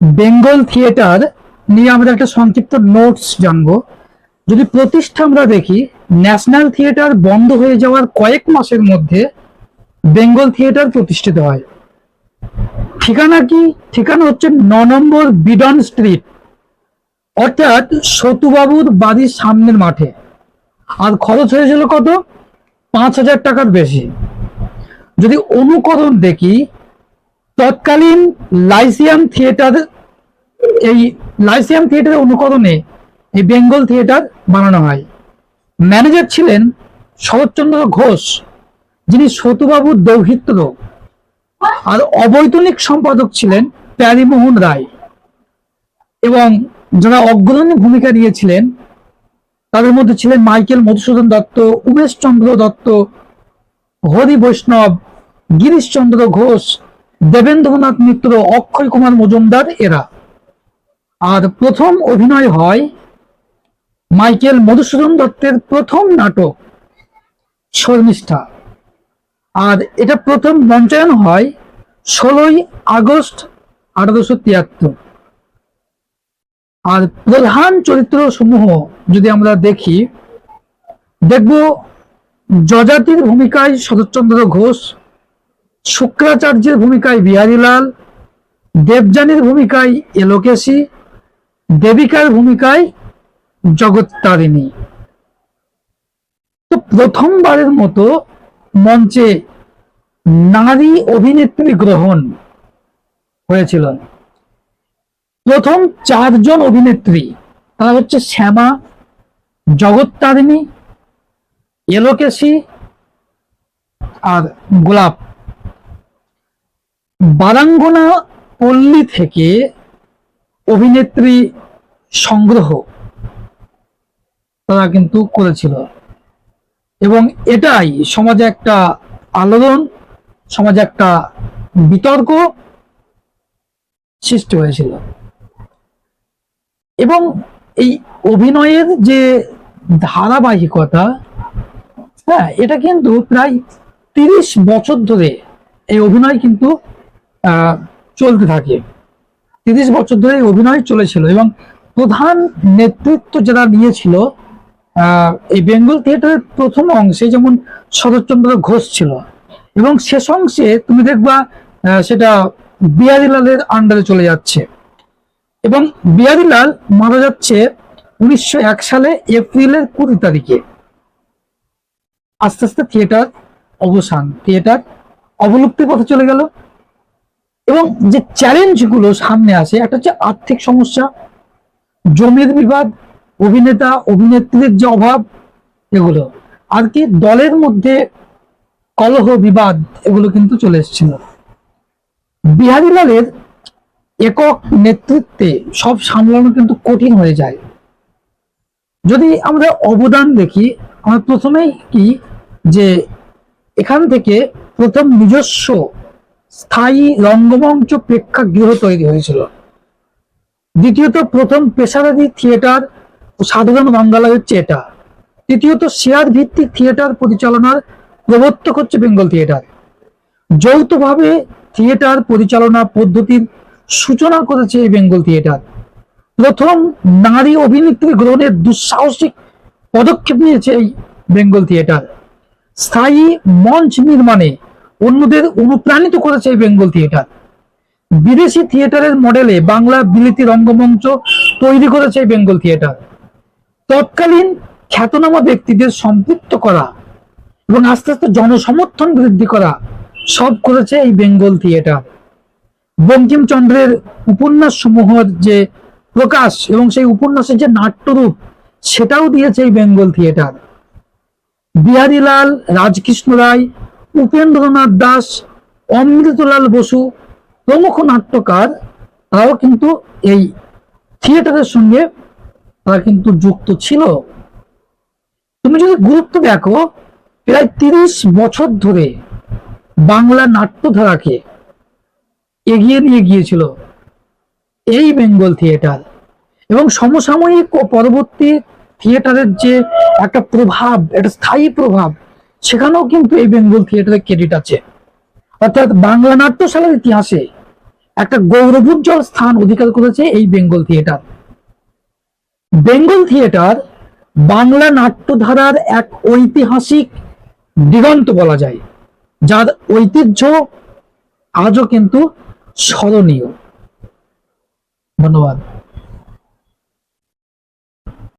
Bengal theatre নিয়ে আমরা একটা সংক্ষিপ্ত নোটস জানব। যদি প্রতিষ্ঠা আমরা দেখি, ন্যাশনাল থিয়েটার বন্ধ হয়ে যাওয়ার কয়েক মাসের মধ্যে বেঙ্গল থিয়েটার প্রতিষ্ঠিত হয়। ঠিকানা কি? ঠিকানা হচ্ছে ন নম্বর বিডন স্ট্রিট। অর্থাৎ সতুবাবুর বাড়ির সামনের মাঠে। আর খরচ হয়েছিল কত? পাঁচ হাজার টাকার বেশি। যদি অনুকরণ দেখি তৎকালীন লাইসিয়াম থিয়েটার, এই লাইসিয়াম থিয়েটারের অনুকরণে এই বেঙ্গল থিয়েটার বানানো হয়। ম্যানেজার ছিলেন শরৎচন্দ্র ঘোষ, যিনি সতুবাবুর দৌহিত্র আর অবৈতনিক সম্পাদক ছিলেন প্যারিমোহন রায় এবং যারা অগ্রণী ভূমিকা নিয়েছিলেন, তাদের মধ্যে ছিলেন মাইকেল মধুসূদন দত্ত উমেশ চন্দ্র দত্ত হরি বৈষ্ণব গিরিশচন্দ্র ঘোষ দেবেন্দ্রনাথ মিত্র, অক্ষয় কুমার মজুমদার এরা। আর প্রথম অভিনয় হয় মাইকেল মধুসূদন দত্তের প্রথম নাটক, শর্মিষ্ঠা। আর এটা প্রথম মঞ্চায়ন হয় ষোলোই আগস্ট আঠারোশো তিয়াত্তর। আর প্রধান চরিত্র সমূহ যদি আমরা দেখি, দেখব যজাতির ভূমিকায় শরৎচন্দ্র ঘোষ শুক্রাচার্যের ভূমিকায় বিহারীলাল, দেবযানীর ভূমিকায় এলোকেশী, দেবিকার ভূমিকায় জগত্তারিণী। তো প্রথমবারের মতো মঞ্চে নারী অভিনেত্রী গ্রহণ হয়েছিল। প্রথম চারজন অভিনেত্রী, তারা হচ্ছে শ্যামা, জগত্তারিণী, এলোকেশী আর গোলাপ। বারাঙ্গনা পল্লী থেকে অভিনেত্রী সংগ্রহ তারা কিন্তু করেছিল। এবং এটাই সমাজে একটা আলোড়ন, সমাজে একটা বিতর্ক সৃষ্টি হয়েছিল। এবং এই অভিনয়ের যে ধারাবাহিকতা হ্যাঁ এটা কিন্তু প্রায় তিরিশ বছর ধরে এই অভিনয় কিন্তু চলতে থাকে। তিরিশ বছর ধরে অভিনয় চলেছিল এবং প্রধান নেতৃত্ব যারা নিয়েছিল এই বেঙ্গল থিয়েটারের প্রথম অংশে যেমন শরৎচন্দ্র ঘোষ ছিল এবং শেষ অংশে তুমি দেখবা সেটা বিহারীলালের আন্ডারে চলে যাচ্ছে। এবং বিহারীলাল মারা যাচ্ছে উনিশশো এক সালে এপ্রিলের কুড়ি তারিখে। আস্তে আস্তে থিয়েটার অবসান, থিয়েটার অবলুপ্তির পথে চলে গেল। এবং যে চ্যালেঞ্জগুলো সামনে আসে, একটা হচ্ছে আর্থিক সমস্যা, জমির বিবাদ, অভিনেতা, অভিনেত্রীর যে অভাব, এগুলো। আর কি দলের মধ্যে কলহ, বিবাদ, এগুলো কিন্তু চলে এসেছিল। বিহারীলালের একক নেতৃত্বে সব সামলানো কিন্তু কঠিন হয়ে যায়। যদি আমরা অবদান দেখি, আমরা প্রথমেই কি যে এখান থেকে প্রথম নিজস্ব স্থায়ী রঙ্গমঞ্চ প্রেক্ষাগৃহ তৈরি হয়েছিল। দ্বিতীয়ত প্রথম পেশাদারি থিয়েটার ও সাধারণ বাঙ্গালা হচ্ছে এটা তৃতীয়ত শেয়ার ভিত্তিক থিয়েটার পরিচালনার প্রবর্তক হচ্ছে বেঙ্গল থিয়েটার। যৌথভাবে থিয়েটার পরিচালনা পদ্ধতির সূচনা করেছে এই বেঙ্গল থিয়েটার। প্রথম নারী অভিনেত্রী গ্রহণের দুঃসাহসিক পদক্ষেপ নিয়েছে এই বেঙ্গল থিয়েটার। স্থায়ী মঞ্চ নির্মাণে অন্যদের অনুপ্রাণিত করেছে এই বেঙ্গল থিয়েটার। বিদেশি থিয়েটারের মডেলে বাংলা বিলিতি রঙ্গমঞ্চ তৈরি করেছে এই বেঙ্গল থিয়েটার। তৎকালীন খ্যাতনামা ব্যক্তিদের সম্পৃক্ত করা এবং আস্তে আস্তে জনসমর্থন বৃদ্ধি করা সব করেছে এই বেঙ্গল থিয়েটার। বঙ্কিমচন্দ্রের উপন্যাস সমূহের যে প্রকাশ এবং সেই উপন্যাসের যে নাট্যরূপ, সেটাও দিয়েছে এই বেঙ্গল থিয়েটার। বিহারীলাল রাজকৃষ্ণ রায় উপেন্দ্রনাথ দাস, অমৃতলাল বসু প্রমুখ নাট্যকার, তারাও কিন্তু এই থিয়েটারের সঙ্গে তারা কিন্তু যুক্ত ছিল। তুমি যদি গুরুত্ব দেখো, প্রায় তিরিশ বছর ধরে বাংলা নাট্যধারাকে এগিয়ে নিয়ে গিয়েছিল এই বেঙ্গল থিয়েটার। এবং সমসাময়িক ও পরবর্তী থিয়েটারের যে একটা প্রভাব, একটা স্থায়ী প্রভাব সেখানেও কিন্তু এই বেঙ্গল থিয়েটারের ক্রেডিট আছে। অর্থাৎ বাংলা নাট্যশালার ইতিহাসে একটা গৌরবোজ্জ্বল স্থান অধিকার করেছে এই Bengal theatre Bengal theatre Bangla নাট্যধারার এক ঐতিহাসিক দিগন্ত বলা যায়, যার ঐতিহ্য আজও কিন্তু স্মরণীয়। ধন্যবাদ।